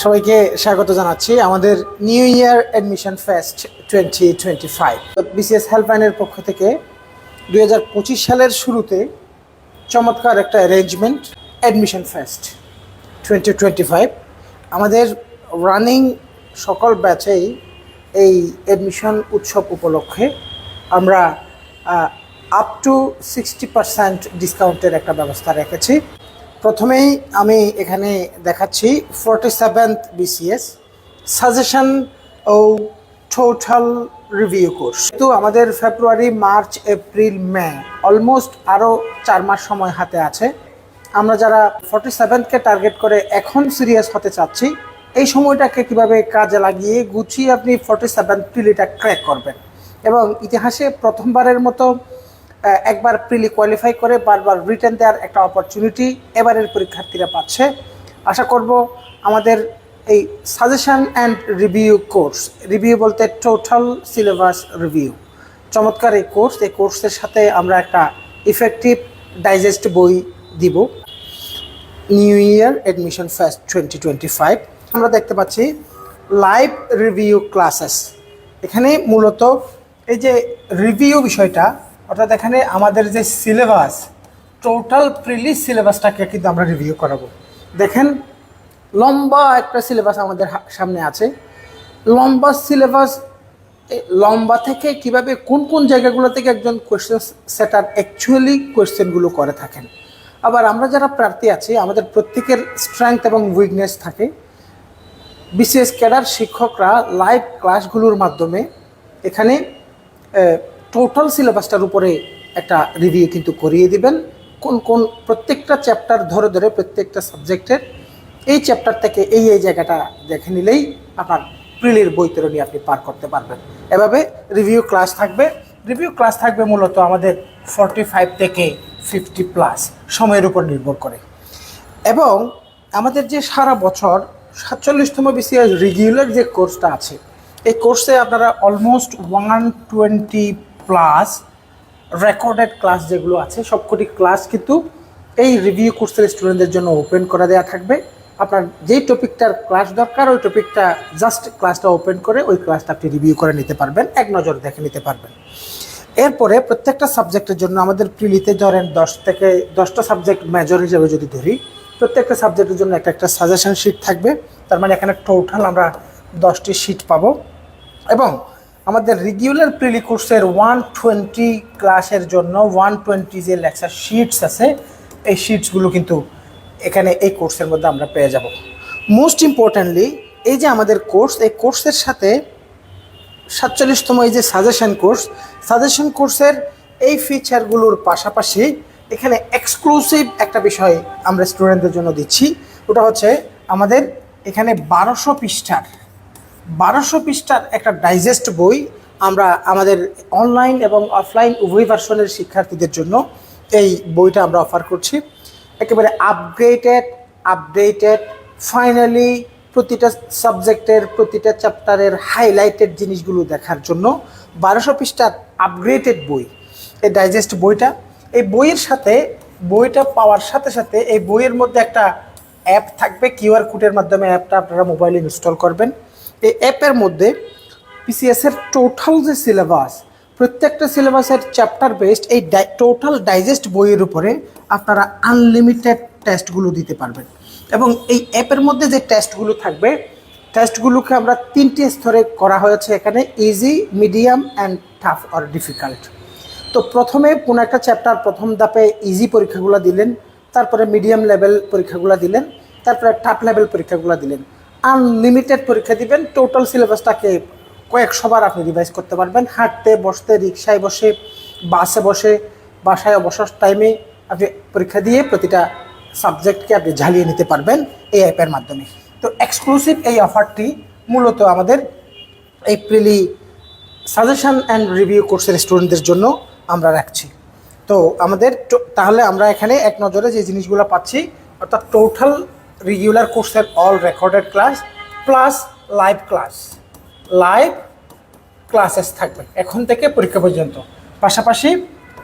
সবাইকে স্বাগত জানাচ্ছি। আমাদের new year admission fest twenty twenty five BCS হেল্পলাইনের পক্ষ থেকে দু হাজার পঁচিশ সালের শুরুতে চমৎকার একটা arrangement admission fest twenty twenty five আমাদের রানিং সকল ব্যাচেই এই অ্যাডমিশন উৎসব উপলক্ষে আমরা আপ টু সিক্সটি পার্সেন্ট ডিসকাউন্টের একটা ব্যবস্থা রেখেছি। প্রথমেই আমি এখানে দেখাচ্ছি ফোরটি সেভেন্থ বিসিএস সাজেশন ও টোটাল রিভিউ কোর্স তো আমাদের February March April May almost আরও চার মাস সময় হাতে আছে, আমরা যারা ফর্টি সেভেনকে টার্গেট করে এখন সিরিয়াস হতে চাচ্ছি, এই সময়টাকে কীভাবে কাজে লাগিয়ে গুছিয়ে আপনি ফর্টি সেভেন প্রিলিটা ক্র্যাক করবেন। এবং ইতিহাসে প্রথমবারের মতো একবার প্রিলি কোয়ালিফাই করে বারবার রিটার্ন দেওয়ার একটা অপরচুনিটি এবারের পরীক্ষার্থীরা পাচ্ছে। আশা করব আমাদের এই suggestion and review course review বলতে টোটাল সিলেবাস রিভিউ চমৎকার এই কোর্স এই কোর্সের সাথে আমরা একটা ইফেক্টিভ ডাইজেস্ট বই দিব। New year admission first twenty twenty five আমরা দেখতে পাচ্ছি লাইভ রিভিউ ক্লাসেস এখানে মূলত এই যে রিভিউ বিষয়টা অর্থাৎ এখানে আমাদের যে সিলেবাস টোটাল প্রিলিজ সিলেবাসটাকে কিন্তু আমরা রিভিউ করাবো। দেখেন, লম্বা একটা সিলেবাস আমাদের সামনে আছে। লম্বা সিলেবাস লম্বা থেকে কীভাবে কোন কোন জায়গাগুলো থেকে একজন কোয়েশ্চেন সেটার অ্যাকচুয়ালি কোয়েশ্চেনগুলো করে থাকেন। আবার আমরা যারা প্রার্থী আছি, আমাদের প্রত্যেকের স্ট্রেংথ এবং উইকনেস থাকে। বিশেষ ক্যাডার শিক্ষকরা লাইভ ক্লাসগুলোর মাধ্যমে এখানে টোটাল সিলেবাসটার উপরে একটা রিভিউ কিন্তু করিয়ে দিবেন। কোন কোন প্রত্যেকটা চ্যাপ্টার ধরে ধরে প্রত্যেকটা সাবজেক্টের এই চ্যাপ্টার থেকে এই এই জায়গাটা দেখে নিলেই আপনার প্রিলির বৈতরণী আপনি পার করতে পারবেন। এভাবে রিভিউ ক্লাস থাকবে। রিভিউ ক্লাস থাকবে মূলত আমাদের ফর্টি ফাইভ থেকে ফিফটি প্লাস সময়ের উপর নির্ভর করে। এবং আমাদের যে সারা বছর সাতচল্লিশতম বিসিএস রেগুলার যে কোর্সটা আছে, এই কোর্সে আপনারা almost one twenty plus recorded class যেগুলো আছে, সবকটি ক্লাস কিন্তু এই রিভিউ কোর্সের স্টুডেন্টদের জন্য ওপেন করে দেওয়া থাকবে। আপনার যেই টপিকটার ক্লাস দরকার, ওই টপিকটা জাস্ট ক্লাসটা ওপেন করে ওই ক্লাসটা আপনি রিভিউ করে নিতে পারবেন, এক নজর দেখে নিতে পারবেন। এরপরে প্রত্যেকটা সাবজেক্টের জন্য আমাদের প্রিলিতে ধরেন দশ থেকে দশটা সাবজেক্ট মেজর হিসেবে যদি ধরি, প্রত্যেকটা সাবজেক্টের জন্য একটা একটা সাজেশন শিট থাকবে। তার মানে এখানে টোটাল আমরা দশটি শিট পাবো। এবং আমাদের রেগুলার প্রিলি কোর্সের ওয়ান টোয়েন্টি ক্লাসের জন্য ওয়ান টোয়েন্টি যে লেকচার শিটস আছে, এই শিটসগুলো কিন্তু এখানে এই কোর্সের মধ্যে আমরা পেয়ে যাব। মোস্ট ইম্পর্ট্যান্টলি এই যে আমাদের কোর্স এই কোর্সের সাথে সাতচল্লিশতম এই যে সাজেশন কোর্স সাজেশন কোর্সের এই ফিচারগুলোর পাশাপাশি এখানে এক্সক্লুসিভ একটা বিষয় আমরা স্টুডেন্টদের জন্য দিচ্ছি। ওটা হচ্ছে আমাদের এখানে বারোশো পৃষ্ঠার বারোশো পৃষ্ঠার একটা ডাইজেস্ট বই আমরা আমাদের অনলাইন এবং অফলাইন উভয় ভার্সনের শিক্ষার্থীদের জন্য এই বইটা আমরা অফার করছি। একেবারে আপগ্রেডেড আপডেটেড ফাইনালি প্রতিটা সাবজেক্টের প্রতিটা চ্যাপ্টারের হাইলাইটেড জিনিসগুলো দেখার জন্য বারোশো পৃষ্ঠার আপগ্রেডেড বই, এই ডাইজেস্ট বইটা। এই বইয়ের সাথে, বইটা পাওয়ার সাথে সাথে এই বইয়ের মধ্যে একটা অ্যাপ থাকবে কিউআর কোডের মাধ্যমে অ্যাপটা আপনারা মোবাইলে ইনস্টল করবেন। এই অ্যাপের মধ্যে পিসিএসের টোটাল যে সিলেবাস প্রত্যেকটা সিলেবাসের চ্যাপ্টার বেসড এই টোটাল ডাইজেস্ট বইয়ের উপরে আপনারা আনলিমিটেড টেস্টগুলো দিতে পারবেন। এবং এই অ্যাপের মধ্যে যে টেস্টগুলো থাকবে টেস্টগুলোকে আমরা তিনটি স্তরে করা হয়েছে এখানে easy medium and tough or difficult তো প্রথমে কোনো একটা চ্যাপ্টার প্রথম ধাপে ইজি পরীক্ষাগুলো দিলেন, তারপরে মিডিয়াম লেভেল পরীক্ষাগুলো দিলেন, তারপরে টাফ লেভেল পরীক্ষাগুলো দিলেন। আনলিমিটেড পরীক্ষা দিবেন। টোটাল সিলেবাসটাকে কয়েকশোবার আপনি রিভাইজ করতে পারবেন। হাঁটতে, বসতে, রিক্সায় বসে বাসে বসে, বাসায় অবসর টাইমে আপনি পরীক্ষা দিয়ে প্রতিটা সাবজেক্টকে আপনি ঝালিয়ে নিতে পারবেন এই অ্যাপের মাধ্যমে। তো এক্সক্লুসিভ এই অফারটি মূলত আমাদের এই প্রিলি সাজেশন অ্যান্ড রিভিউ কোর্সের স্টুডেন্টদের জন্য আমরা রাখছি। তো আমাদের তাহলে আমরা এখানে এক নজরে যে জিনিসগুলো পাচ্ছি, অর্থাৎ টোটাল রেগুলার কোর্সের all recorded class plus live class live classes থাকবে এখন থেকে পরীক্ষা পর্যন্ত। পাশাপাশি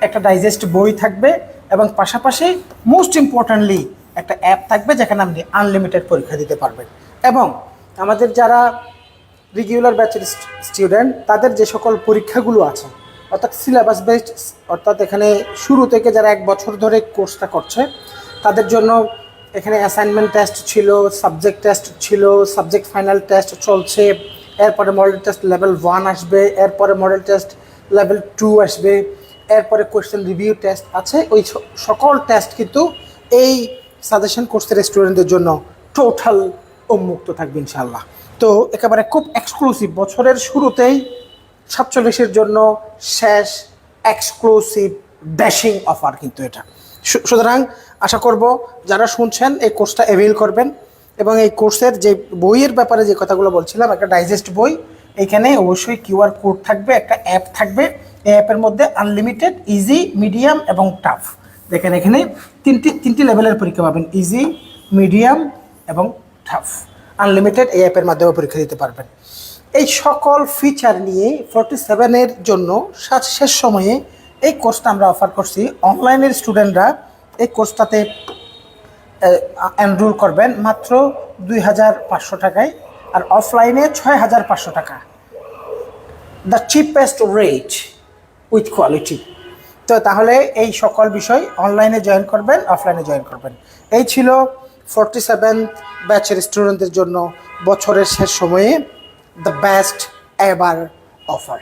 একটা ডাইজেস্ট বই থাকবে এবং পাশাপাশি মোস্ট ইম্পর্ট্যান্টলি একটা অ্যাপ থাকবে যেখানে আপনি আনলিমিটেড পরীক্ষা দিতে পারবেন। এবং আমাদের যারা রেগুলার ব্যাচের স্টুডেন্ট তাদের যে সকল পরীক্ষাগুলো আছে, অর্থাৎ সিলেবাস বেসড অর্থাৎ এখানে শুরু থেকে যারা এক বছর ধরে কোর্সটা করছে, তাদের জন্য এখানে অ্যাসাইনমেন্ট টেস্ট ছিল সাবজেক্ট টেস্ট ছিল সাবজেক্ট ফাইনাল টেস্ট চলছে, এরপরে মডেল টেস্ট লেভেল ওয়ান আসবে, এরপরে মডেল টেস্ট লেভেল টু আসবে, এরপরে কোয়েশ্চেন রিভিউ টেস্ট আছে, ওই সকল টেস্ট কিন্তু এই সাজেশন কোর্সের স্টুডেন্টদের জন্য টোটাল উন্মুক্ত থাকবে ইনশাল্লাহ তো একেবারে খুব এক্সক্লুসিভ বছরের শুরুতেই সাতচল্লিশের জন্য শেষ এক্সক্লুসিভ ড্যাশিং অফার কিন্তু এটা। সুতরাং আশা করব যারা শুনছেন এই কোর্সটা অ্যাভেল করবেন এবং এই কোর্সের যে বইয়ের ব্যাপারে যে কথাগুলো বলছিলাম, একটা ডাইজেস্ট বই, এখানে অবশ্যই কিউআর কোড থাকবে, একটা অ্যাপ থাকবে। এই অ্যাপের মধ্যে আনলিমিটেড ইজি মিডিয়াম এবং টাফ দেখেন এখানে তিনটি তিনটি লেভেলের পরীক্ষা পাবেন ইজি মিডিয়াম এবং টাফ আনলিমিটেড এই অ্যাপের মাধ্যমে পরীক্ষা দিতে পারবেন। এই সকল ফিচার নিয়ে ফোরটি সেভেনের জন্য শেষ সময়ে এই কোর্সটা আমরা অফার করছি। অনলাইনের স্টুডেন্টরা এই কোর্সটাতে এনরোল করবেন মাত্র দুই হাজার পাঁচশো টাকায় আর অফলাইনে ছয় হাজার পাঁচশো টাকা। The cheapest rate with quality তো তাহলে এই সকল বিষয় অনলাইনে জয়েন করবেন অফলাইনে জয়েন করবেন। এই ছিল ফোরটি সেভেন ব্যাচের স্টুডেন্টদের জন্য বছরের শেষ সময়ে দ্য বেস্ট এভার অফার